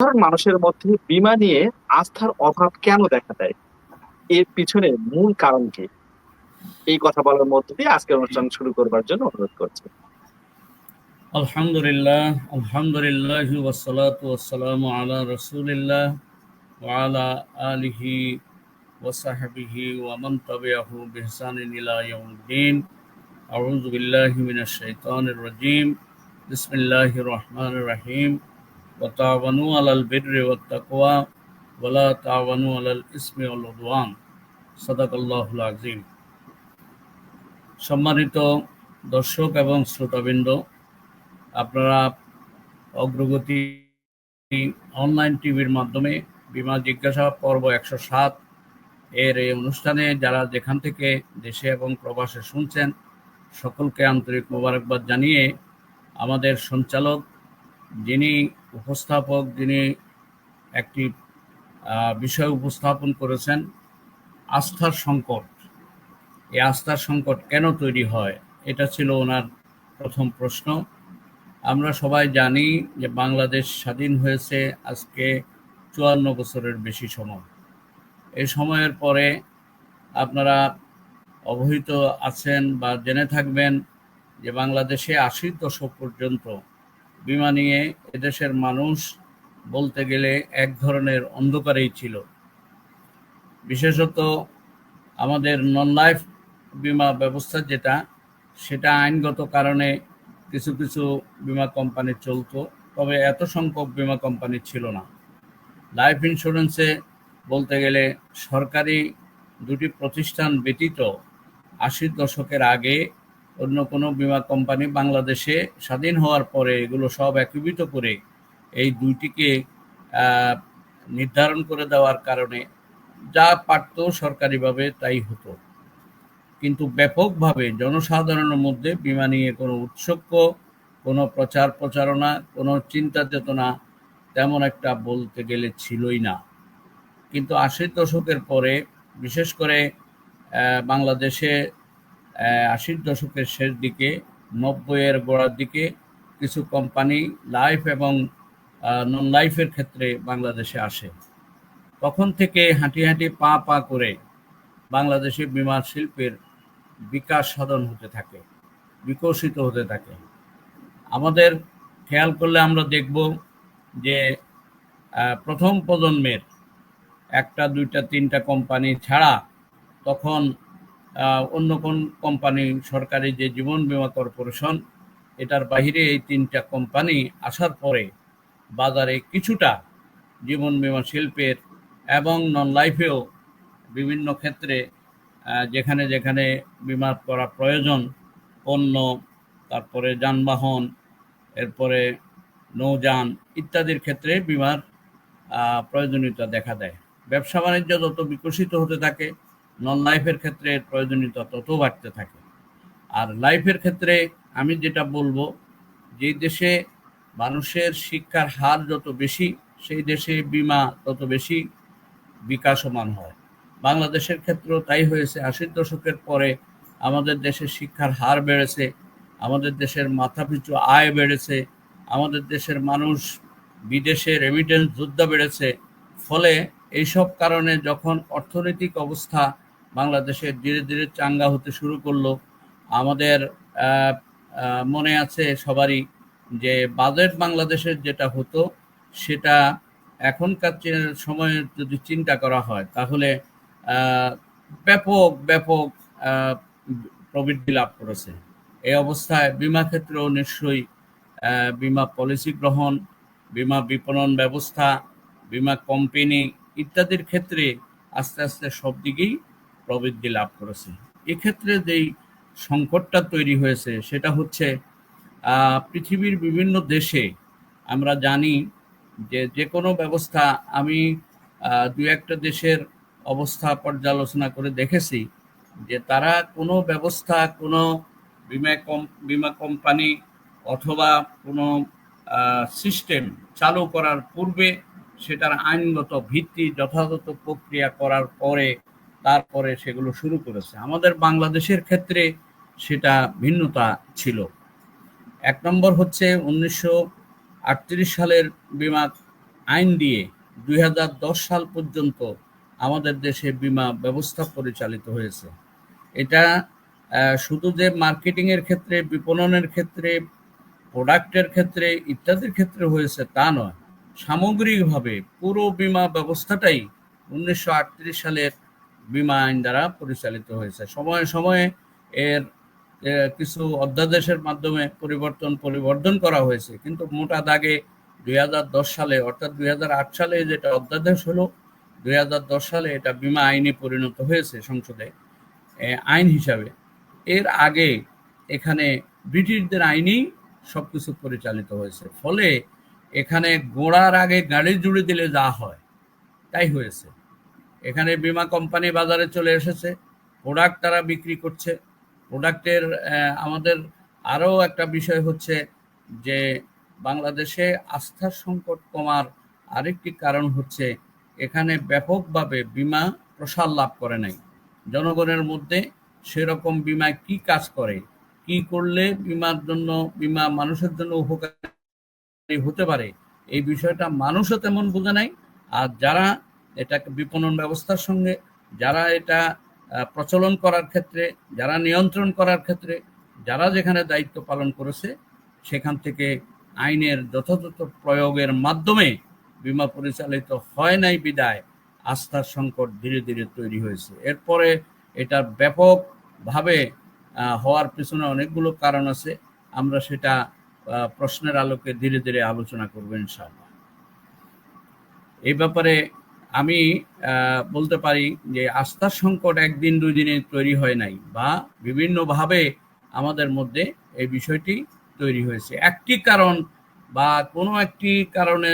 সাধারণ মানুষের মধ্যে বীমা নিয়ে আস্থার অভাব কেন দেখা দেয়? এর পিছনে মূল কারণ কি? এই কথা বলার মধ্য দিয়ে আজকের অনুষ্ঠান শুরু করবার জন্য অনুরোধ করছি। আলহামদুলিল্লাহ আলহামদুলিল্লাহ ওয়াসসালাতু ওয়াসসালামু আলা রাসূলিল্লাহ ওয়া আলা আলিহি ওয়া সাহবিহি ওয়া মান তাবিআহু বিহসানিন ইলা ইয়াউমিদ্দিন। আউযু বিল্লাহি মিনাশ শাইতানির রাজীম। বিসমিল্লাহির রহমানির রহিম। বিররি ওয়াত তাকওয়া ওয়া লা তাআওয়ানু আলাল ইসমি ওয়াল উদওয়ান। সাদাকাল্লাহুল আযীম সম্মানিত দর্শক এবং শ্রোতাবৃন্দ, আপনারা অগ্রগতি অনলাইন টিভির মাধ্যমে বিমা জিজ্ঞাসা পর্ব একশো সাত এর এই অনুষ্ঠানে যারা যেখান থেকে দেশে এবং প্রবাসে শুনছেন, সকলকে আন্তরিক মোবারকবাদ জানিয়ে আমাদের সঞ্চালক যিনি উপস্থাপক, যিনি একটি বিষয় উপস্থাপন করেছেন, আস্থার সংকট। এই আস্থার সংকট কেন তৈরি হয়? এটা ছিল ওনার প্রথম প্রশ্ন। আমরা সবাই জানি যে বাংলাদেশ স্বাধীন হয়েছে আজকে চুয়ান্ন বছরের বেশি সময়। এই সময়ের পরে আপনারা অবহিত আছেন বা জেনে থাকবেন যে বাংলাদেশে আশির দশক পর্যন্ত বিমা নিয়ে এদেশের মানুষ বলতে গেলে এক ধরনের অন্ধকারেই ছিল। বিশেষত আমাদের নন লাইফ বিমা ব্যবস্থা যেটা, সেটা আইনগত কারণে কিছু কিছু বিমা কোম্পানি চলতো, তবে এত সংখ্যক বিমা কোম্পানি ছিল না। লাইফ ইন্স্যুরেন্সে বলতে গেলে সরকারি দুটি প্রতিষ্ঠান ব্যতীত আশির দশকের আগে অন্য কোনো বিমা কোম্পানি বাংলাদেশে স্বাধীন হওয়ার পরে এগুলো সব একীভূত করে এই দুইটিকে নির্ধারণ করে দেওয়ার কারণে যা পারত সরকারিভাবে তাই হতো। কিন্তু ব্যাপকভাবে জনসাধারণের মধ্যে বিমা নিয়ে কোনো উৎসক্য কোনো প্রচার প্রচারণা, কোনো চিন্তা চেতনা তেমন একটা বলতে গেলে ছিলই না। কিন্তু আশির দশকের পরে, বিশেষ করে বাংলাদেশে আশির দশকের শেষ দিকে, নব্বইয়ের গোড়ার দিকে কিছু কোম্পানি লাইফ এবং নন লাইফের ক্ষেত্রে বাংলাদেশে আসে। তখন থেকে হাঁটি হাঁটি পা পা করে বাংলাদেশে বিমা শিল্পের বিকাশ সাধন হতে থাকে, বিকশিত হতে থাকে। আমাদের খেয়াল করলে আমরা দেখব যে প্রথম প্রজন্মের একটা, দুইটা, তিনটা কোম্পানি ছাড়া তখন অন্য কোন কোম্পানি সরকারি যে জীবন বিমা কর্পোরেশন, এটার বাইরে এই তিনটা কোম্পানি আসার পরে বাজারে কিছুটা জীবন বিমা শিল্পের এবং নন লাইফেও বিভিন্ন ক্ষেত্রে যেখানে যেখানে বিমা করা প্রয়োজন, পণ্য, তারপরে যানবাহন, এরপরে নৌযান ইত্যাদির ক্ষেত্রে বিমার প্রয়োজনীয়তা দেখা দেয়। ব্যবসা বাণিজ্য যত বিকশিত হতে থাকে নন লাইফের ক্ষেত্রে এর প্রয়োজনীয়তা তত বাড়তে থাকে। আর লাইফের ক্ষেত্রে আমি যেটা বলব যে দেশে মানুষের শিক্ষার হার যত বেশি, সেই দেশে বিমা তত বেশি বিকাশমান হয়। বাংলাদেশের ক্ষেত্রেও তাই হয়েছে। আশির দশকের পরে আমাদের দেশের শিক্ষার হার বেড়েছে, আমাদের দেশের মাথাপিছু আয় বেড়েছে, আমাদের দেশের মানুষ বিদেশে রেমিটেন্স যোদ্ধা বেড়েছে। ফলে এইসব কারণে যখন অর্থনৈতিক অবস্থা বাংলাদেশের ধীরে ধীরে চাঙ্গা হতে শুরু করল। আমাদের মনে আছে সবারই যে বাজেট বাংলাদেশের যেটা হতো, সেটা এখনকার সময়ে যদি চিন্তা করা হয়, তাহলে ব্যাপক ব্যাপক প্রবৃদ্ধি লাভ করেছে। এই অবস্থায় বিমা ক্ষেত্রেও নিশ্চয়ই বিমা পলিসি গ্রহণ, বিমা বিপণন ব্যবস্থা, বিমা কোম্পানি ইত্যাদির ক্ষেত্রে আস্তে আস্তে সব দিকেই প্রবৃদ্ধি লাভ করেছে। এক্ষেত্রে যেই সংকটটা তৈরি হয়েছে, সেটা হচ্ছে পৃথিবীর বিভিন্ন দেশে আমরা জানি যে যে কোনো ব্যবস্থা আমি দু একটা দেশের অবস্থা পর্যালোচনা করে দেখেছি যে তারা কোনো ব্যবস্থা, কোনো বিমা কম, বিমা কোম্পানি অথবা কোনো সিস্টেম চালু করার পূর্বে সেটার আইনগত ভিত্তি, যথাযথ প্রক্রিয়া করার পরে তারপরে সেগুলো শুরু করেছে। আমাদের বাংলাদেশের ক্ষেত্রে সেটা ভিন্নতা ছিল। এক নম্বর হচ্ছে উনিশশো আটত্রিশ সালের বিমা আইন দিয়ে দুই হাজার দশ সাল পর্যন্ত আমাদের দেশে বিমা ব্যবস্থা পরিচালিত হয়েছে। এটা শুধু যে মার্কেটিংয়ের ক্ষেত্রে, বিপণনের ক্ষেত্রে, প্রোডাক্টের ক্ষেত্রে, ইত্যাদির ক্ষেত্রে হয়েছে তা নয়। সামগ্রিকভাবে পুরো বিমা ব্যবস্থাটাই উনিশশো আটত্রিশ সালের বিমা আইন দ্বারা পরিচালিত হয়েছে। সময়ে সময়ে এর কিছু অধ্যাদেশের মাধ্যমে পরিবর্তন, পরিবর্ধন করা হয়েছে। কিন্তু মোটা দাগে দুই হাজার দশ সালে, অর্থাৎ দুই হাজার আট সালে যেটা অধ্যাদেশ হলো, দুই হাজার দশ সালে এটা বিমা আইনে পরিণত হয়েছে সংসদে আইন হিসাবে। এর আগে এখানে ব্রিটিশদের আইনেই সব কিছু পরিচালিত হয়েছে। ফলে এখানে গোড়ার আগে গাড়ি জুড়ে দিলে যা হয়, তাই হয়েছে। এখানে বিমা কোম্পানি বাজারে চলে এসেছে। প্রোডাক্ট তারা বিক্রি করছে। প্রোডাক্টের আমাদের আরও একটা বিষয় হচ্ছে যে বাংলাদেশে আস্থার সংকট কমার আরেকটি কারণ হচ্ছে এখানে ব্যাপকভাবে বিমা প্রসার লাভ করে নাই। জনগণের মধ্যে সেরকম বিমা কি কাজ করে? কি করলে বিমার জন্য, বিমা মানুষের জন্য উপকারী হতে পারে? এই বিষয়টা মানুষও তেমন বোঝে নাই। আর যারা এটাকে বিপণন ব্যবস্থার সঙ্গে, যারা এটা প্রচলন করার ক্ষেত্রে, যারা নিয়ন্ত্রণ করার ক্ষেত্রে, যারা যেখানে দায়িত্ব পালন করেছে, সেখান থেকে আইনের যথাযথ প্রয়োগের মাধ্যমে বিমা পরিচালিত হয় নাই বিদায়, আস্থার সংকট ধীরে ধীরে তৈরি হয়েছে। এরপরে এটার ব্যাপকভাবে হওয়ার পিছনে অনেকগুলো কারণ আছে। আমরা সেটা প্রশ্নের আলোকে ধীরে ধীরে আলোচনা করব ইনশাআল্লাহ। এই ব্যাপারে আমি বলতে পারি যে আস্থার সংকট একদিন দুই দিনে তৈরি হয় নাই বা বিভিন্নভাবে আমাদের মধ্যে এই বিষয়টি তৈরি হয়েছে। একটি কারণ বা কোনো একটি কারণে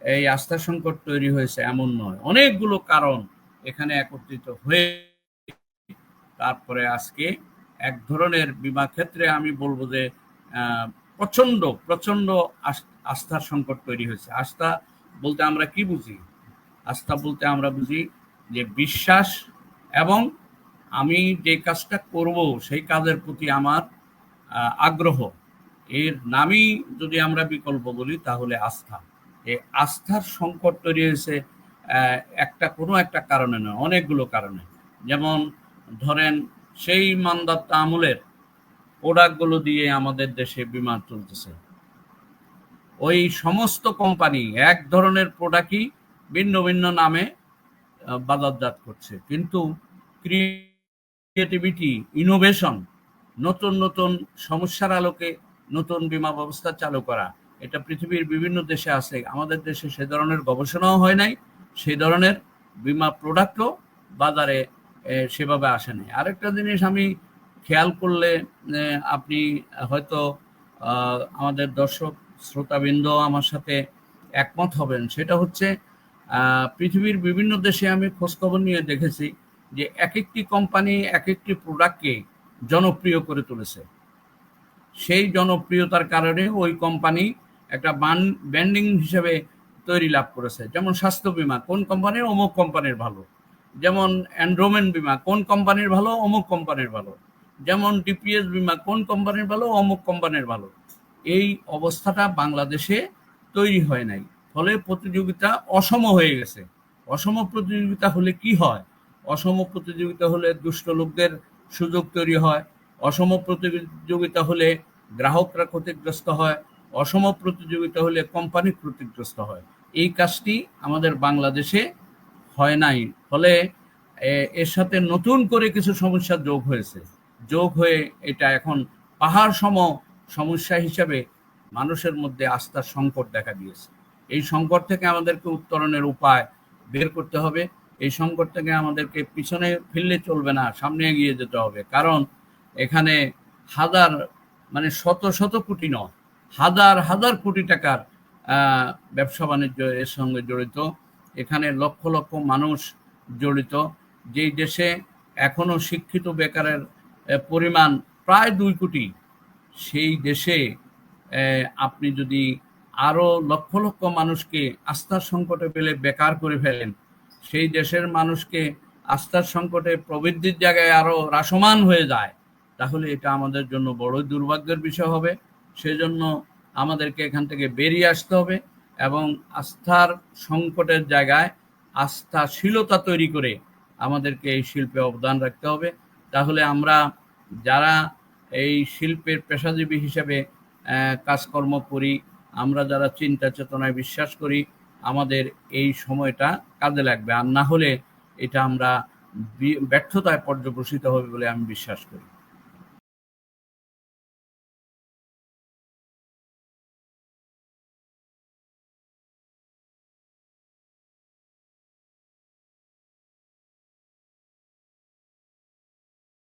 এই আস্থার সংকট তৈরি হয়েছে এমন নয়। অনেকগুলো কারণ এখানে একত্রিত হয়ে তারপরে আজকে এক ধরনের বিমা ক্ষেত্রে আমি বলব যে আহ, প্রচণ্ড প্রচণ্ড আস্থার সংকট তৈরি হয়েছে। আস্থা বলতে আমরা কি বুঝি? আস্থা বলতে আমরা বুঝি যে বিশ্বাস এবং আমি যে কাজটা করব সেই কাজের প্রতি আমার আগ্রহ। এর নামই যদি আমরা বিকল্প বলি তাহলে আস্থা। এই আস্থার সংকট তৈরি হয়েছে একটা কোনো একটা কারণে নয়, অনেকগুলো কারণে। যেমন ধরেন সেই মান্দাত্তা আমলের প্রোডাক্টগুলো দিয়ে আমাদের দেশে বিমান চলতেছে। ওই সমস্ত কোম্পানি এক ধরনের প্রোডাক্টই ভিন্ন ভিন্ন নামে বাজারজাত করছে। কিন্তু ক্রিয়েটিভিটি ইনোভেশন নতুন নতুন সমস্যার আলোকে নতুন বিমা ব্যবস্থা চালু করা, এটা পৃথিবীর বিভিন্ন দেশে আছে। আমাদের দেশে সে ধরনের গবেষণাও হয় নাই। সেই ধরনের বিমা প্রোডাক্টও বাজারে সেভাবে আসে নাই। আরেকটা জিনিস আমি খেয়াল করলে আপনি হয়তো আমাদের দর্শক শ্রোতাবৃন্দ আমার সাথে একমত হবেন। সেটা হচ্ছে পৃথিবীর বিভিন্ন দেশে আমি খোঁজখবর নিয়ে দেখেছি যে এক একটি কোম্পানি এক একটি প্রোডাক্টকে জনপ্রিয় করে তুলেছে। সেই জনপ্রিয়তার কারণে ওই কোম্পানি একটা বান ব্যান্ডিং হিসেবে তৈরি লাভ করেছে। যেমন স্বাস্থ্য বীমা, কোন কোম্পানির অমুক কোম্পানির ভালো? যেমন অ্যান্ড্রোমেন বীমা, কোন কোম্পানির ভালো? অমুক কোম্পানির ভালো। যেমন ডিপিএস বীমা, কোন কোম্পানির ভালো? অমুক কোম্পানির ভালো। এই অবস্থাটা বাংলাদেশে তৈরি হয় নাই। ফলে প্রতিযোগিতা অসম হয়ে গেছে। অসম প্রতিযোগিতা হলে কি হয়? অসম প্রতিযোগিতা হলে দুষ্ট লোকদের সুযোগ তৈরি হয়। অসম প্রতিযোগিতা হলে গ্রাহকরা ক্ষতিগ্রস্ত হয়। অসম প্রতিযোগিতা হলে কোম্পানি ক্ষতিগ্রস্ত হয়। এই কাজটি আমাদের বাংলাদেশে হয় নাই। ফলে এর সাথে নতুন করে কিছু সমস্যা যোগ হয়েছে। যোগ হয়ে এটা এখন পাহাড় সম সমস্যা হিসাবে মানুষের মধ্যে আস্থার সংকট দেখা দিয়েছে। এই সংকট থেকে আমাদেরকে উত্তরণের উপায় বের করতে হবে। এই সংকট থেকে আমাদেরকে পিছনে ফিরলে চলবে না, সামনে এগিয়ে যেতে হবে। কারণ এখানে হাজার মানে শত শত কোটি নয়, হাজার হাজার কোটি টাকার ব্যবসা বাণিজ্য এর সঙ্গে জড়িত। এখানে লক্ষ লক্ষ মানুষ জড়িত। যেই দেশে এখনও শিক্ষিত বেকারের পরিমাণ প্রায় দুই কোটি, সেই দেশে আপনি যদি আরও লক্ষ লক্ষ মানুষকে আস্থার সংকটে পেলে বেকার করে ফেলেন। সেই দেশের মানুষকে আস্থার সংকটে প্রবৃদ্ধির জায়গায় আরও হ্রাসমান হয়ে যায়। তাহলে এটা আমাদের জন্য বড় দুর্ভাগ্যের বিষয় হবে। সেজন্য আমাদেরকে এখান থেকে বেরিয়ে আসতে হবে এবং আস্থার সংকটের জায়গায় আস্থাশীলতা তৈরি করে আমাদেরকে এই শিল্পে অবদান রাখতে হবে। তাহলে আমরা যারা এই শিল্পের পেশাজীবী হিসেবে কাজকর্ম করি আমরা যারা চিন্তা চেতনায় বিশ্বাস করি, আমাদের এই সময়টা কাজে লাগবে। আর না হলে এটা আমরা ব্যর্থতায় পর্যবসিত হবে বলে আমি বিশ্বাস করি।